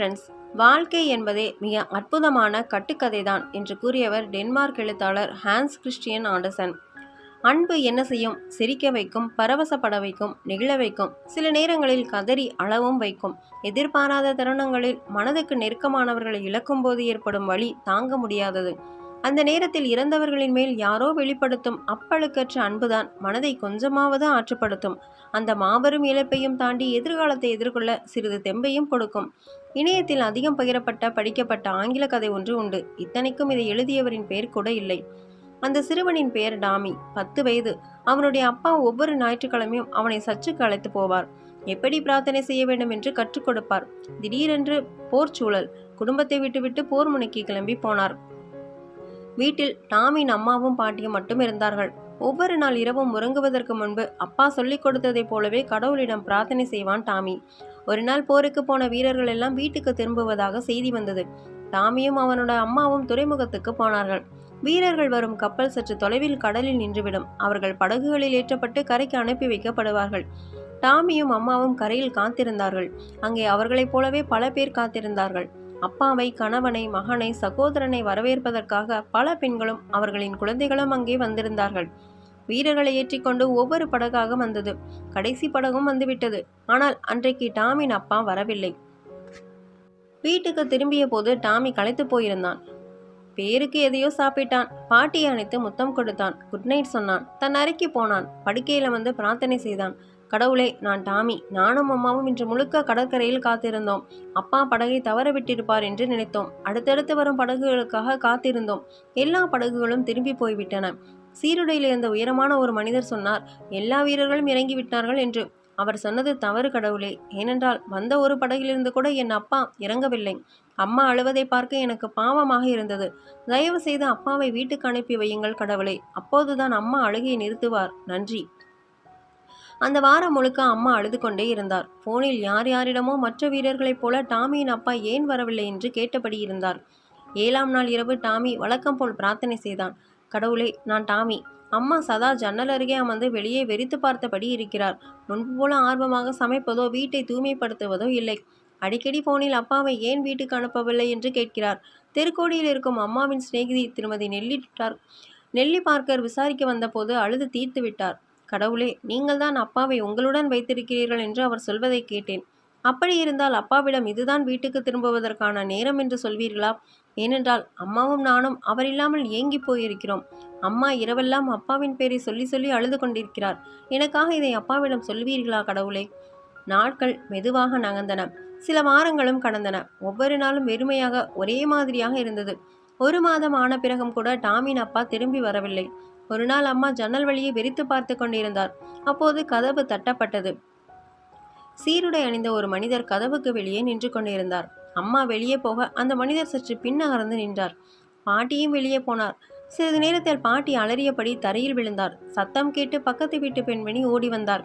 Friends வாழ்க்கை என்பதே மிக அற்புதமான கட்டுக்கதை தான் என்று கூறியவர் டென்மார்க் எழுத்தாளர் ஹான்ஸ் கிறிஸ்டியன் ஆண்டர்சன். அன்பு என்ன செய்யும்? சிரிக்க வைக்கும் பரவசப்பட வைக்கும் நெகிழ வைக்கும் சில நேரங்களில் கதறி அளவும் வைக்கும். எதிர்பாராத தருணங்களில் மனதுக்கு நெருக்கமானவர்களை இழக்கும் போது ஏற்படும் வழி தாங்க முடியாதது. அந்த நேரத்தில் இறந்தவர்களின் மேல் யாரோ வெளிப்படுத்தும் அப்பழுக்கற்ற அன்புதான் மனதை கொஞ்சமாவது ஆற்றுப்படுத்தும். அந்த மாபெரும் இழப்பையும் தாண்டி எதிர்காலத்தை எதிர்கொள்ள சிறிது தெம்பையும் கொடுக்கும். இணையத்தில் அதிகம் பகிரப்பட்ட படிக்கப்பட்ட ஆங்கில கதை ஒன்று உண்டு. இத்தனைக்கும் இதை எழுதியவரின் பெயர் கூட இல்லை. அந்த சிறுவனின் பெயர் டாமி. பத்து வயது. அவனுடைய அப்பா ஒவ்வொரு ஞாயிற்றுக்கிழமையும் அவனை சர்ச்சுக்கு அழைத்து போவார். எப்படி பிரார்த்தனை செய்ய வேண்டும் என்று கற்றுக் கொடுப்பார். திடீரென்று போர் சூழல். குடும்பத்தை விட்டுவிட்டு போர் முனைக்கு கிளம்பி போனார். வீட்டில் டாமின் அம்மாவும் பாட்டியும் மட்டும் இருந்தார்கள். ஒவ்வொரு நாள் இரவும் உறங்குவதற்கு முன்பு அப்பா சொல்லிக் கொடுத்ததைப் போலவே கடவுளிடம் பிரார்த்தனை செய்வான் டாமி. ஒரு நாள் போருக்கு போன வீரர்கள் எல்லாம் வீட்டுக்கு திரும்புவதாக செய்தி வந்தது. டாமியும் அவனோட அம்மாவும் துறைமுகத்துக்கு போனார்கள். வீரர்கள் வரும் கப்பல் சற்று தொலைவில் கடலில் நின்றுவிடும். அவர்கள் படகுகளில் ஏற்றப்பட்டு கரைக்கு அனுப்பி வைக்கப்படுவார்கள். டாமியும் அம்மாவும் கரையில் காத்திருந்தார்கள். அங்கே அவர்களைப் போலவே பல பேர் காத்திருந்தார்கள். அப்பாவை கணவனை மகனை சகோதரனை வரவேற்பதற்காக பல பெண்களும் அவர்களின் குழந்தைகளும் அங்கே வந்திருந்தார்கள். வீரர்களை ஏற்றிக்கொண்டு ஒவ்வொரு படகாக வந்தது. கடைசி படகும் வந்துவிட்டது. ஆனால் அன்றைக்கு டாமின் அப்பா வரவில்லை. வீட்டுக்கு திரும்பிய போது டாமி களைத்து போயிருந்தான். பேருக்கு எதையோ சாப்பிட்டான். பாட்டியை அணைத்து முத்தம் கொடுத்தான். குட் நைட் சொன்னான். தன் அறைக்கு போனான். படுக்கையில வந்து பிரார்த்தனை செய்தான். கடவுளே நான் டாமி. நானும் அம்மாவும் இன்று முழுக்க கடற்கரையில் காத்திருந்தோம். அப்பா படகை தவற விட்டிருப்பார் என்று நினைத்தோம். அடுத்தடுத்து வரும் படகுகளுக்காக காத்திருந்தோம். எல்லா படகுகளும் திரும்பி போய்விட்டன. சீருடையில் இருந்த உயரமான ஒரு மனிதர் சொன்னார் எல்லா வீரர்களும் இறங்கி விட்டார்கள் என்று. அவர் சொன்னது தவறு கடவுளே. ஏனென்றால் வந்த ஒரு படகிலிருந்து கூட என் அப்பா இறங்கவில்லை. அம்மா அழுவதை பார்க்க எனக்கு பாவமாக இருந்தது. தயவு செய்து அப்பாவை வீட்டுக்கு அனுப்பி வையுங்கள் கடவுளே. அப்போதுதான் அம்மா அழுகையை நிறுத்துவார். நன்றி. அந்த வாரம் முழுக்க அம்மா அழுது கொண்டே இருந்தார். போனில் யார் யாரிடமோ மற்ற வீரர்களைப் போல டாமியின் அப்பா ஏன் வரவில்லை என்று கேட்டபடி இருந்தார். ஏழாம் நாள் இரவு டாமி வழக்கம் போல் பிரார்த்தனை செய்தான். கடவுளே நான் டாமி. அம்மா சதா ஜன்னல் அருகே அமர்ந்து வெளியே வெறித்து பார்த்தபடி இருக்கிறார். முன்பு போல ஆர்வமாக சமைப்பதோ வீட்டை தூய்மைப்படுத்துவதோ இல்லை. அடிக்கடி போனில் அப்பாவை ஏன் வீட்டுக்கு அனுப்பவில்லை என்று கேட்கிறார். தெருக்கோடியில் இருக்கும் அம்மாவின் சிநேகிதி திருமதி நெல்லி நெல்லி பார்க்கர் விசாரிக்க வந்தபோது அழுது தீர்த்து விட்டார். கடவுளே நீங்கள் தான் அப்பாவை உங்களுடன் வைத்திருக்கிறீர்கள் என்று அவர் சொல்வதை கேட்டேன். அப்படி இருந்தால் அப்பாவிடம் இதுதான் வீட்டுக்கு திரும்புவதற்கான நேரம் என்று சொல்வீர்களா? ஏனென்றால் அம்மாவும் நானும் அவர் இல்லாமல் ஏங்கி போயிருக்கிறோம். அம்மா இரவெல்லாம் அப்பாவின் பேரை சொல்லி சொல்லி அழுது கொண்டிருக்கிறார். எனக்காக இதை அப்பாவிடம் சொல்வீர்களா கடவுளே? நாட்கள் மெதுவாக நகர்ந்தன. சில வாரங்களும் கடந்தன. ஒவ்வொரு நாளும் வெறுமையாக ஒரே மாதிரியாக இருந்தது. ஒரு மாதம் ஆன பிறகும் கூட டாமின் அப்பா திரும்பி வரவில்லை. ஒரு நாள் அம்மா ஜன்னல் வழியை வெறித்து பார்த்து கொண்டிருந்தார். அப்போது கதவு தட்டப்பட்டது. சீருடை அணிந்த ஒரு மனிதர் கதவுக்கு வெளியே நின்று கொண்டிருந்தார். அம்மா வெளியே போக அந்த மனிதர் சற்று பின்னகர்ந்து நின்றார். பாட்டியும் வெளியே போனார். சிறிது நேரத்தில் பாட்டி அலறியபடி தரையில் விழுந்தார். சத்தம் கேட்டு பக்கத்து வீட்டு பெண்மணி ஓடி வந்தார்.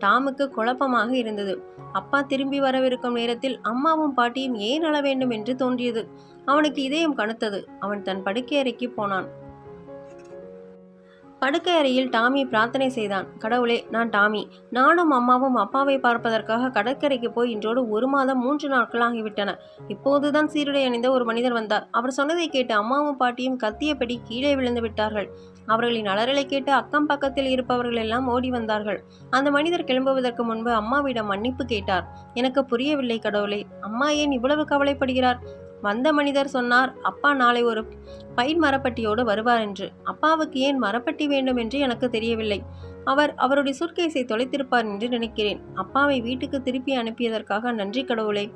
டாமுக்கு குழப்பமாக இருந்தது. அப்பா திரும்பி வரவிருக்கும் நேரத்தில் அம்மாவும் பாட்டியும் ஏன் அழ வேண்டும் என்று தோன்றியது. அவனுக்கு இதயம் கனத்தது. அவன் தன் படுக்கை அறைக்கு போனான். படுக்கை அறையில் டாமி பிரார்த்தனை செய்தான். கடவுளே நான் டாமி. நானும் அம்மாவும் அப்பாவை பார்ப்பதற்காக கடற்கரைக்கு போய் இன்றோடு ஒரு மாதம் மூன்று நாட்கள் ஆகிவிட்டன. இப்போதுதான் சீருடை அணிந்த ஒரு மனிதர் வந்தார். அவர் சொன்னதை கேட்டு அம்மாவும் பாட்டியும் கத்தியபடி கீழே விழுந்து விட்டார்கள். அவர்களின் அலறலை கேட்டு அக்கம் பக்கத்தில் இருப்பவர்கள் எல்லாம் ஓடி வந்தார்கள். அந்த மனிதர் கிளம்புவதற்கு முன்பு அம்மாவிடம் மன்னிப்பு கேட்டார். எனக்கு புரியவில்லை கடவுளே. அம்மா ஏன் இவ்வளவு கவலைப்படுகிறார்? வந்த மனிதர் சொன்னார் அப்பா நாளை ஒரு பைன் மரப்பட்டியோடு வருவார் என்று. அப்பாவுக்கு ஏன் மரப்பட்டி வேண்டும் என்று எனக்கு தெரியவில்லை. அவர் அவருடைய சுர்கேஸை தொலைத்திருப்பார் என்று நினைக்கிறேன். அப்பாவை வீட்டுக்கு திருப்பி அனுப்பியதற்காக நன்றி கடவுளே.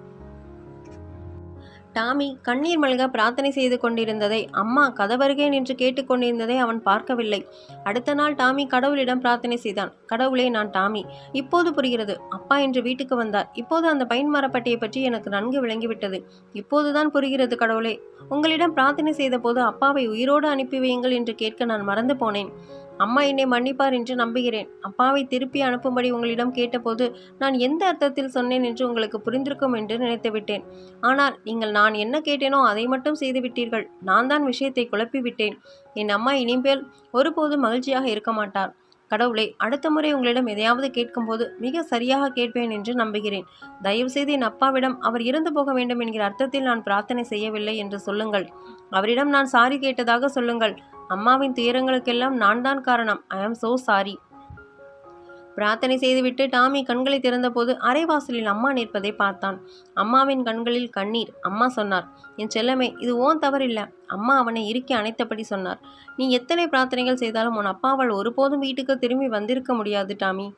டாமி கண்ணீர் மல்க பிரார்த்தனை செய்து கொண்டிருந்ததை அம்மா கதவருகே நின்று கேட்டுக்கொண்டிருந்ததை அவன் பார்க்கவில்லை. அடுத்த நாள் டாமி கடவுளிடம் பிரார்த்தனை செய்தான். கடவுளே நான் டாமி. இப்போது புரிகிறது. அப்பா என்று வீட்டுக்கு வந்தார். இப்போது அந்த பைன் மரப்பட்டியை பற்றி எனக்கு நன்கு விளங்கிவிட்டது. இப்போதுதான் புரிகிறது கடவுளே. உங்களிடம் பிரார்த்தனை செய்தபோது அப்பாவை உயிரோடு அனுப்பி வையுங்கள் என்று கேட்க நான் மறந்து போனேன். அம்மா என்னை மன்னிப்பார் என்று நம்புகிறேன். அப்பாவை திருப்பி அனுப்பும்படி உங்களிடம் கேட்டபோது நான் எந்த அர்த்தத்தில் சொன்னேன் என்று உங்களுக்கு புரிந்திருக்கும் என்று நினைத்துவிட்டேன் ஆனால் நீங்கள் நான் என்ன கேட்டேனோ அதை மட்டும் செய்துவிட்டீர்கள் நான் தான் விஷயத்தை குழப்பி விட்டேன். என் அம்மா இனிமேல் ஒருபோதும் மகிழ்ச்சியாக இருக்க மாட்டார். கடவுளை அடுத்த முறை உங்களிடம் எதையாவது கேட்கும்போது மிக சரியாக கேட்பேன் என்று நம்புகிறேன். தயவுசெய்து என் அப்பாவிடம் அவர் இறந்து போக வேண்டும் என்கிற அர்த்தத்தில் நான் பிரார்த்தனை செய்யவில்லை என்று சொல்லுங்கள். அவரிடம் நான் சாரி கேட்டதாக சொல்லுங்கள். அம்மாவின் துயரங்களுக்கெல்லாம் நான் தான் காரணம். ஐ ஆம் சோ சாரி பிரார்த்தனை செய்துவிட்டு டாமி கண்களை திறந்தபோது அரைவாசலில் அம்மா நிற்பதை பார்த்தான். அம்மாவின் கண்களில் கண்ணீர். அம்மா சொன்னார் என் செல்லமே இது ஓன் தவறில்லை. அம்மா அவனை இறுக்கி அணைத்தபடி சொன்னார் நீ எத்தனை பிரார்த்தனைகள் செய்தாலும் உன் அப்பாவால் ஒருபோதும் வீட்டுக்கு திரும்பி வந்திருக்க முடியாது டாமி.